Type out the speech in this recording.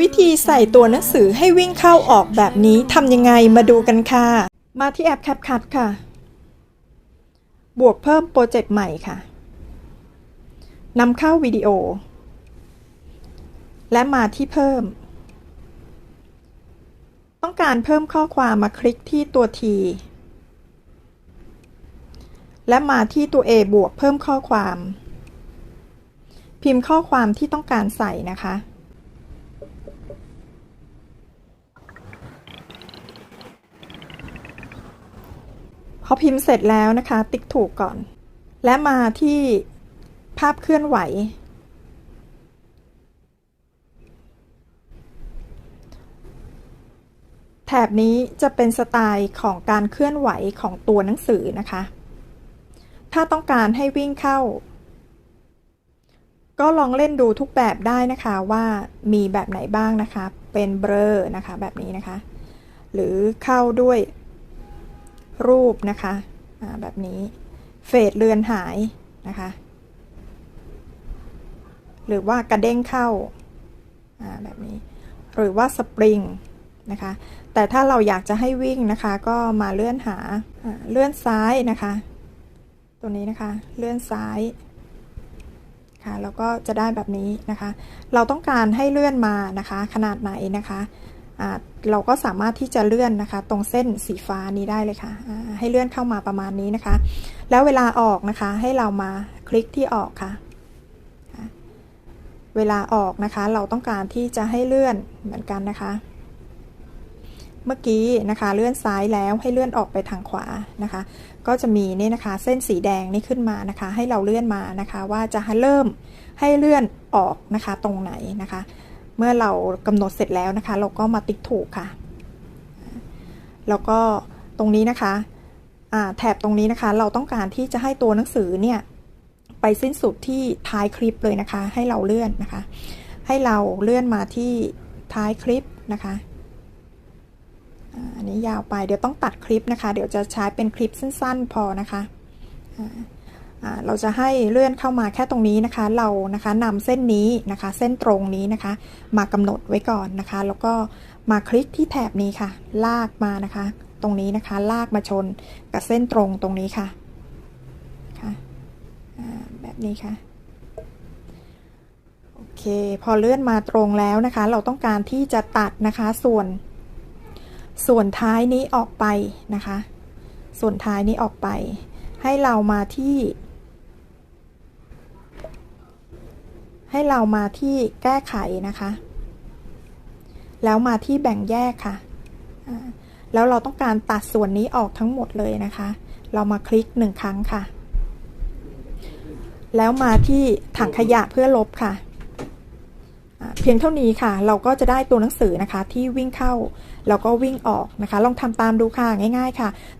วิธีใส่ตัวหนังสือให้วิ่งเข้าออกแบบนี้ทำยังไงมาดูกันค่ะ มาที่แอป CapCut ค่ะ บวกเพิ่มโปรเจกต์ใหม่ค่ะนำเข้าวิดีโอ และมาที่เพิ่ม ต้องการเพิ่มข้อความมาคลิกที่ตัว T และมาที่ตัว A บวกเพิ่มข้อความ พิมพ์ข้อความที่ต้องการใส่นะคะ พอพิมพ์เสร็จแล้วนะคะ ติ๊กถูกก่อน และมาที่ภาพเคลื่อนไหว แถบนี้จะเป็นสไตล์ของการเคลื่อนไหวของตัวหนังสือนะคะ ถ้าต้องการให้วิ่งเข้า ก็ลองเล่นดูทุกแบบได้นะคะว่ามีแบบไหนบ้างนะคะ เป็นเบลอนะคะแบบนี้นะคะ หรือเข้าด้วย รูปนะคะแบบนี้เฟดเลือนหายนะคะ หรือว่ากระเด้งเข้าแบบนี้ หรือว่าสปริงนะคะ แต่ถ้าเราอยากจะให้วิ่งนะคะ ก็มาเลื่อนหาเลื่อนซ้ายนะคะ ตัวนี้นะคะ เลื่อนซ้ายค่ะแล้วก็จะได้แบบนี้นะคะ เราต้องการให้เลื่อนมานะคะ ขนาดไหนนะคะ เราก็สามารถที่จะเลื่อนนะคะ ตรงเส้นสีฟ้านี้ได้เลยค่ะ ให้เลื่อนเข้ามาประมาณนี้นะคะ แล้วเวลาออกนะคะให้เรามาคลิกที่ออกค่ะ เวลาออกนะคะ เราต้องการที่จะให้เลื่อนเหมือนกันนะคะ เมื่อกี้นะคะเลื่อนซ้ายแล้วให้เลื่อนออกไปทางขวานะคะ ก็จะมีนี่นะคะ เส้นสีแดงนี่ขึ้นมานะคะ ให้เราเลื่อนมานะคะ ว่าจะเริ่มให้เลื่อนออกนะคะตรงไหนนะคะ เมื่อเรากำหนดเสร็จแล้วนะคะ เราก็มาติ๊กถูกค่ะ แล้วก็ตรงนี้นะคะแถบตรงนี้นะคะ เราต้องการที่จะให้ตัวหนังสือเนี่ยไปสิ้นสุดที่ท้ายคลิปเลยนะคะ ให้เราเลื่อนนะคะ ให้เราเลื่อนมาที่ท้ายคลิปนะคะอันนี้ยาวไปเดี๋ยวต้องตัดคลิปนะคะ เดี๋ยวจะใช้เป็นคลิปสั้น ๆ พอนะคะ เราจะให้เลื่อนเข้ามาแค่ตรงนี้นะคะ เรานะคะนำเส้นนี้นะคะ เส้นตรงนี้นะคะ มากำหนดไว้ก่อนนะคะ แล้วก็มาคลิกที่แถบนี้ค่ะ ลากมานะคะ ตรงนี้นะคะ ลากมาชนกับเส้นตรงตรงนี้ค่ะค่ะแบบนี้ค่ะโอเค พอเลื่อนมาตรงแล้วนะคะ เราต้องการที่จะตัดนะคะส่วน ส่วนท้ายนี้ออกไปนะคะ ส่วนท้ายนี้ออกไปให้เรามาที่ ให้เรามาที่แก้ไขนะคะ แล้วมาที่แบ่งแยกค่ะ แล้วเราต้องการตัดส่วนนี้ออกทั้งหมดเลยนะคะ เรามาคลิกหนึ่งครั้งค่ะ แล้วมาที่ถังขยะเพื่อลบค่ะเพียงเท่านี้ค่ะ เราก็จะได้ตัวหนังสือนะคะที่วิ่งเข้า แล้วก็วิ่งออกนะคะ ลองทำตามดูค่ะ ง่าย ๆ ค่ะ